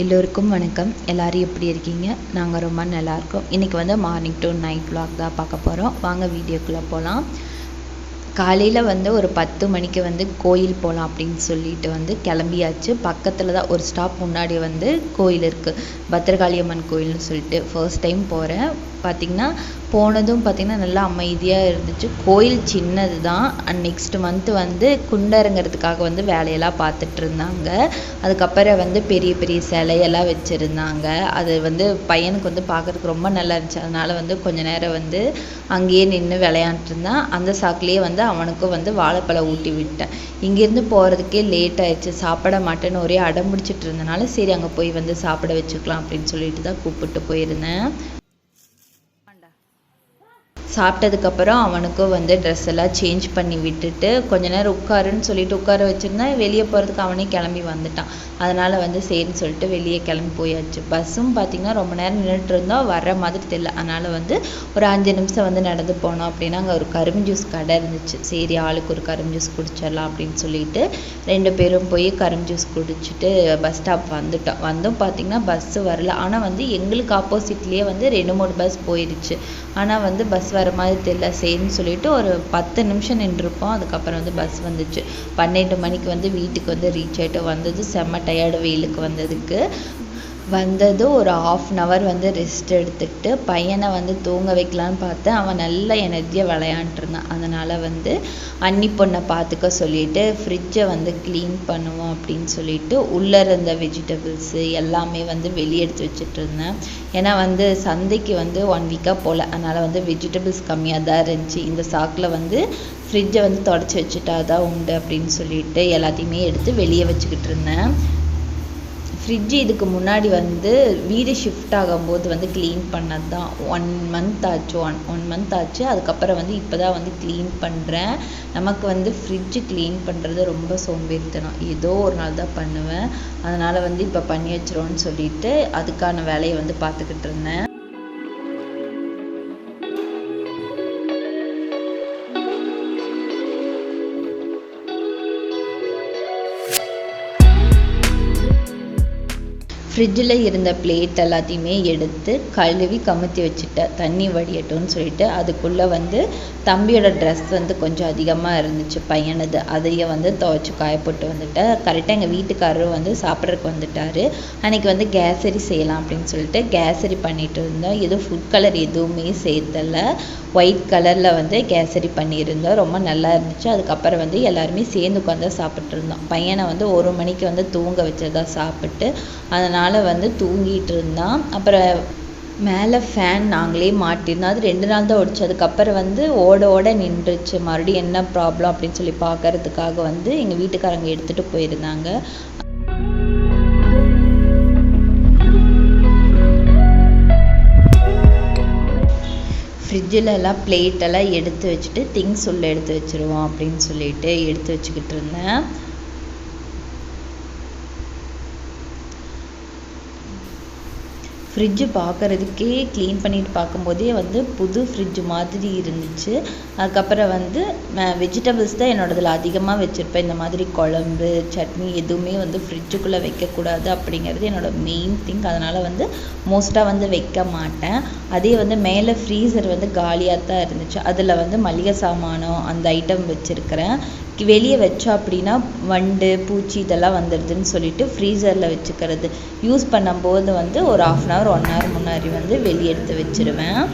எல்லோருக்கும் வணக்கம். எல்லோரும் எப்படி இருக்கீங்க? நாங்கள் ரொம்ப நல்லாயிருக்கோம் இன்றைக்கி வந்து மார்னிங் டு நைட் vlog தான் பார்க்க போகிறோம் வாங்க வீடியோக்குள்ளே போகலாம் காலையில் வந்து ஒரு பத்து மணிக்கு வந்து கோயில் போகலாம் அப்படின்னு சொல்லிட்டு வந்து கிளம்பியாச்சு. பக்கத்தில் தான் ஒரு ஸ்டாப் முன்னாடி வந்து கோயில் இருக்குது பத்திரகாளி அம்மன் கோயில்னு சொல்லிட்டு ஃபர்ஸ்ட் டைம் போகிறேன் பார்த்திங்கன்னா போனதும் பார்த்திங்கன்னா நல்லா அமைதியாக இருந்துச்சு. கோயில் சின்னது தான். அண்ட் நெக்ஸ்ட் மந்த் வந்து குண்டரங்கிறதுக்காக வந்து வேலையெல்லாம் பார்த்துட்டு இருந்தாங்க. அதுக்கப்புறம் வந்து பெரிய பெரிய சிலையெல்லாம் வச்சுருந்தாங்க. அது வந்து பையனுக்கு வந்து பார்க்குறதுக்கு ரொம்ப நல்லா இருந்துச்சு. அதனால் வந்து கொஞ்ச நேரம் வந்து அங்கேயே நின்று விளையாண்டுருந்தான் இருந்தான். அந்த சாக்குலேயே வந்து அவனுக்கும் வந்து வாழைப்பழம் ஊட்டி விட்டேன். இங்கேருந்து போகிறதுக்கே லேட் ஆயிடுச்சு. சாப்பிட மாட்டேன்னு ஒரே அடம் பிடிச்சிட்டு இருந்தனால சரி அங்கே போய் வந்து சாப்பிட வச்சுக்கலாம் அப்படின்னு சொல்லிட்டு தான் கூப்பிட்டு போயிருந்தேன். சாப்பிட்டதுக்கப்புறம் அவனுக்கும் வந்து ட்ரெஸ் எல்லாம் சேஞ்ச் பண்ணி விட்டுட்டு கொஞ்ச நேரம் உட்காருன்னு சொல்லிட்டு உட்கார வச்சுருந்தேன் வெளியே போகிறதுக்கு அவனே கிளம்பி வந்துட்டான். அதனால் வந்து சரின்னு சொல்லிட்டு வெளியே கிளம்பி போயாச்சு. பஸ்ஸும் பார்த்திங்கன்னா ரொம்ப நேரம் நின்றுட்டு இருந்தோம். வர மாதிரி தெரியல. அதனால் வந்து ஒரு அஞ்சு நிமிஷம் வந்து நடந்து போனோம் அப்படின்னா அங்கே ஒரு கரும்பு ஜூஸ் கடை இருந்துச்சு. சரி ஆளுக்கு ஒரு கரும்பு ஜூஸ் குடிச்சிடலாம் அப்படின்னு சொல்லிட்டு ரெண்டு பேரும் போய் கரும்பு ஜூஸ் குடிச்சிட்டு பஸ் ஸ்டாப் வந்துட்டோம். வந்தும் பார்த்திங்கன்னா பஸ்ஸு வரல. ஆனால் வந்து எங்களுக்கு ஆப்போசிட்லேயே வந்து ரெண்டு மூணு பஸ் போயிடுச்சு ஆனால் வந்து பஸ் வர மாதிரி தெரியல சரின்னு சொல்லிட்டு ஒரு பத்து நிமிஷம் நின்றுருப்போம். அதுக்கப்புறம் வந்து பஸ் வந்துச்சு. பன்னெண்டு மணிக்கு வந்து வீட்டுக்கு வந்து ரீச் ஆகிட்டு வந்தது. செம்ம டயர்டு வெயிலுக்கு வந்ததுக்கு. வந்தது ஒரு ஆஃப் அன் அவர் வந்து ரெஸ்ட் எடுத்துக்கிட்டு பையனை வந்து தூங்க வைக்கலான்னு பார்த்தேன் அவன் நல்ல எனர்ஜியாக விளையாண்டுருந்தான் இருந்தான். அதனால் வந்து அன்னி பொண்ணை பார்த்துக்க சொல்லிட்டு ஃப்ரிட்ஜை வந்து க்ளீன் பண்ணுவோம் அப்படின்னு சொல்லிட்டு உள்ளே இருந்த வெஜிடபிள்ஸு எல்லாமே வந்து வெளியே எடுத்து வச்சுட்டு இருந்தேன். ஏன்னா வந்து சந்தைக்கு வந்து ஒன் வீக்காக போகல அதனால் வந்து வெஜிடபிள்ஸ் கம்மியாக தான் இருந்துச்சு. இந்த சாக்கில் வந்து ஃப்ரிட்ஜை வந்து தொடச்சி வச்சுட்டா தான் உண்டு அப்படின்னு சொல்லிட்டு எல்லாத்தையுமே எடுத்து வெளியே வச்சுக்கிட்டு இருந்தேன். ஃப்ரிட்ஜ் இதுக்கு முன்னாடி வந்து வீடு ஷிஃப்ட் ஆகும்போது வந்து க்ளீன் பண்ணது தான் ஒன் மந்த் ஆச்சு ஒன் ஒன் மந்த் ஆச்சு. அதுக்கப்புறம் வந்து இப்போ தான் வந்து க்ளீன் பண்ணுறேன் நமக்கு வந்து ஃப்ரிட்ஜ் க்ளீன் பண்ணுறது ரொம்ப சோம்பேறித்தனம். ஏதோ ஒரு நாள் தான் பண்ணுவேன். அதனால் வந்து இப்போ பண்ணி வச்சிரோன்னு சொல்லிட்டு அதுக்கான வேலையை வந்து பார்த்துக்கிட்டு இருந்தேன். ஃப்ரிட்ஜில் இருந்த பிளேட் எல்லாத்தையுமே எடுத்து கழுவி கமுத்தி வச்சுட்டேன். தண்ணி வடியட்டும்னு சொல்லிட்டு அதுக்குள்ளே வந்து தம்பியோட ட்ரெஸ் வந்து கொஞ்சம் அதிகமாக இருந்துச்சு பையனது. அதையே வந்து துவைச்சி காய போட்டு வந்துட்டேன். கரெக்டாக எங்கள் வீட்டுக்காரரும் வந்து சாப்பிட்றதுக்கு வந்துட்டார். அன்றைக்கி வந்து கேசரி செய்யலாம் அப்படின்னு சொல்லிட்டு கேசரி பண்ணிட்டு இருந்தோம். எதுவும் ஃபுட் கலர் எதுவுமே சேர்த்தலை. ஒயிட் கலரில் வந்து கேசரி பண்ணியிருந்தோம். ரொம்ப நல்லா இருந்துச்சு. அதுக்கப்புறம் வந்து எல்லாருமே சேர்ந்து உட்காந்து சாப்பிட்ருந்தோம் பையனை வந்து ஒரு மணிக்கு வந்து தூங்க வச்சதா சாப்பிட்டு அதனால் அதனால் வந்து தூங்கிட்டு இருந்தான் அப்புறம் மேலே ஃபேன் நாங்களே மாட்டியிருந்தோம் அது ரெண்டு நாள் தான் ஓடிச்சு அதுக்கப்புறம் வந்து ஓட ஓட நின்றுச்சு. மறுபடியும் என்ன ப்ராப்ளம் அப்படின்னு சொல்லி பார்க்கறதுக்காக வந்து எங்கள் வீட்டுக்காரங்க எடுத்துகிட்டு போயிருந்தாங்க. ஃப்ரிட்ஜில் எல்லாம் பிளேட் எல்லாம் எடுத்து வச்சுட்டு திங்ஸ் உள்ள எடுத்து வச்சுருவோம் அப்படின்னு சொல்லிட்டு எடுத்து வச்சுக்கிட்டு இருந்தேன். ஃப்ரிட்ஜு பார்க்குறதுக்கே க்ளீன் பண்ணிட்டு பார்க்கும்போதே வந்து புது ஃப்ரிட்ஜ் மாதிரி இருந்துச்சு. அதுக்கப்புறம் வந்து வெஜிடபிள்ஸ் தான் என்னோடதில் அதிகமாக வச்சுருப்பேன். இந்த மாதிரி குழம்பு சட்னி எதுவுமே வந்து ஃப்ரிட்ஜுக்குள்ளே வைக்கக்கூடாது அப்படிங்கிறது என்னோடய மெயின் திங் அதனால் வந்து மோஸ்ட்டாக வந்து வைக்க மாட்டேன். அதே வந்து மேலே ஃப்ரீசர் வந்து காலியாக தான் இருந்துச்சு. அதில் வந்து மளிகை சாமானம் அந்த ஐட்டம் வச்சுருக்கிறேன். வெளியே வச்சோம் அப்படின்னா வண்டு பூச்சி இதெல்லாம் வந்துடுதுன்னு சொல்லிட்டு ஃப்ரீசரில் வச்சுக்கிறது. யூஸ் பண்ணும்போது வந்து ஒரு half an hour one hour முன்னாடி வந்து வெளியே எடுத்து வச்சிருவேன்.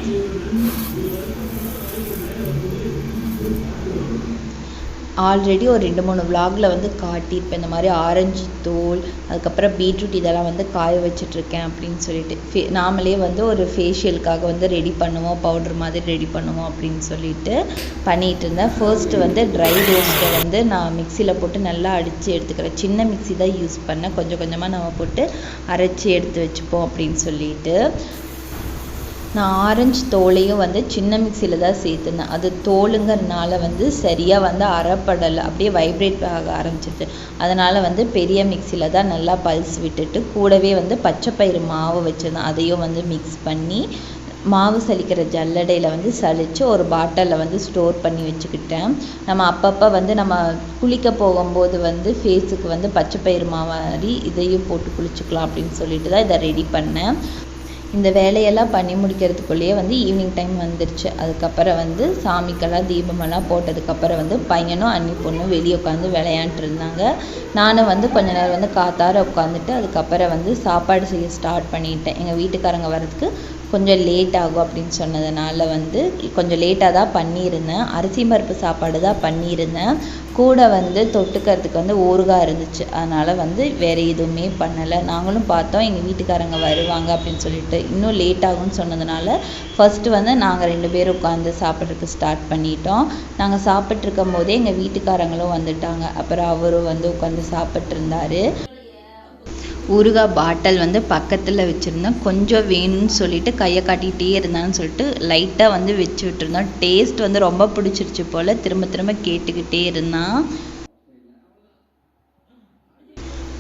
ஆல்ரெடி ஒரு ரெண்டு மூணு விலாகில் வந்து காட்டியிருப்பேன். இந்த மாதிரி ஆரஞ்சு தோல் அதுக்கப்புறம் பீட்ரூட் இதெல்லாம் வந்து காய வச்சிட்ருக்கேன் அப்படின்னு சொல்லிட்டு. ஃபே நாமளே வந்து ஒரு ஃபேஷியலுக்காக வந்து ரெடி பண்ணுவோம் பவுட்ரு மாதிரி ரெடி பண்ணுவோம் அப்படின்னு சொல்லிட்டு பண்ணிகிட்டு இருந்தேன் ஃபர்ஸ்ட்டு வந்து ட்ரை ரோஸ்ட்டை வந்து நான் மிக்சியில் போட்டு நல்லா அடித்து எடுத்துக்கிறேன். சின்ன மிக்சி தான் யூஸ் பண்ணேன். கொஞ்சம் கொஞ்சமாக நம்ம போட்டு அரைச்சி எடுத்து வச்சுப்போம் அப்படின்னு சொல்லிட்டு. நான் ஆரஞ்சு தோலையும் வந்து சின்ன மிக்சியில் தான் சேர்த்துனேன். அது தோலுங்கிறதுனால வந்து சரியாக வந்து அரைப்படலை அப்படியே வைப்ரேட் ஆக ஆரம்பிச்சிருச்சு. அதனால் வந்து பெரிய மிக்சியில் தான் நல்லா பல்ஸ் விட்டுட்டு கூடவே வந்து பச்சை பயிறு மாவு வச்சுருந்தேன். அதையும் வந்து மிக்ஸ் பண்ணி மாவு சலிக்கிற ஜல்லடையில் வந்து சலித்து ஒரு பாட்டிலில் வந்து ஸ்டோர் பண்ணி வச்சுக்கிட்டேன். நம்ம அப்பப்போ வந்து நம்ம குளிக்க போகும்போது வந்து ஃபேஸுக்கு வந்து பச்சை பயிறு மாவாரி இதையும் போட்டு குளிச்சுக்கலாம் அப்படின்னு சொல்லிட்டு தான் இதை ரெடி பண்ணேன். இந்த வேலையெல்லாம் பண்ணி முடிக்கிறதுக்குள்ளேயே வந்து ஈவினிங் டைம் வந்துருச்சு. அதுக்கப்புறம் வந்து சாமிக்கெல்லாம் தீபமெல்லாம் போட்டதுக்கப்புறம் வந்து பையனும் அண்ணி பொண்ணும் வெளியே உட்காந்து விளையாண்டுட்டு இருந்தாங்க. நானும் வந்து கொஞ்ச நேரம் வந்து காத்தார உட்காந்துட்டு அதுக்கப்புறம் வந்து சாப்பாடு செய்ய ஸ்டார்ட் பண்ணிட்டேன். எங்கள் வீட்டுக்காரங்க வர்றதுக்கு கொஞ்சம் லேட் ஆகும் அப்படின்னு சொன்னதுனால வந்து கொஞ்சம் லேட்டாக தான் பண்ணியிருந்தேன். அரிசி பருப்பு சாப்பாடு தான் பண்ணியிருந்தேன். கூட வந்து தொட்டுக்கிறதுக்கு வந்து ஊறுகாய் இருந்துச்சு. அதனால் வந்து வேறு எதுவுமே பண்ணலை. நாங்களும் பார்த்தோம் எங்கள் வீட்டுக்காரங்க வருவாங்க அப்படின்னு சொல்லிட்டு. இன்னும் லேட் ஆகும்னு சொன்னதுனால ஃபஸ்ட்டு வந்து நாங்கள் ரெண்டு பேரும் உட்காந்து சாப்பிட்றதுக்கு ஸ்டார்ட் பண்ணிட்டோம். நாங்கள் சாப்பிட்ருக்கும் போதே எங்கள் வீட்டுக்காரங்களும் வந்துட்டாங்க. அப்புறம் அவரும் வந்து உட்காந்து சாப்பிட்ருந்தாரு ஊறுகாய் பாட்டில் வந்து பக்கத்தில் வச்சுருந்தேன் கொஞ்சம் வேணும்னு சொல்லிட்டு கையை காட்டிகிட்டே இருந்தான்னு சொல்லிட்டு லைட்டாக வந்து வச்சு விட்டுருந்தோம். டேஸ்ட் வந்து ரொம்ப பிடிச்சிருச்சு போல். திரும்ப திரும்ப கேட்டுக்கிட்டே இருந்தான்.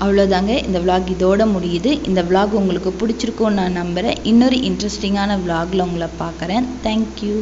அவ்வளோதாங்க இந்த விலாக் இதோட முடியுது. இந்த விலாக் உங்களுக்கு பிடிச்சிருக்கும்னு நான் நம்புகிறேன் இன்னொரு இன்ட்ரெஸ்டிங்கான விலாகில் உங்களை பார்க்குறேன். தேங்க்யூ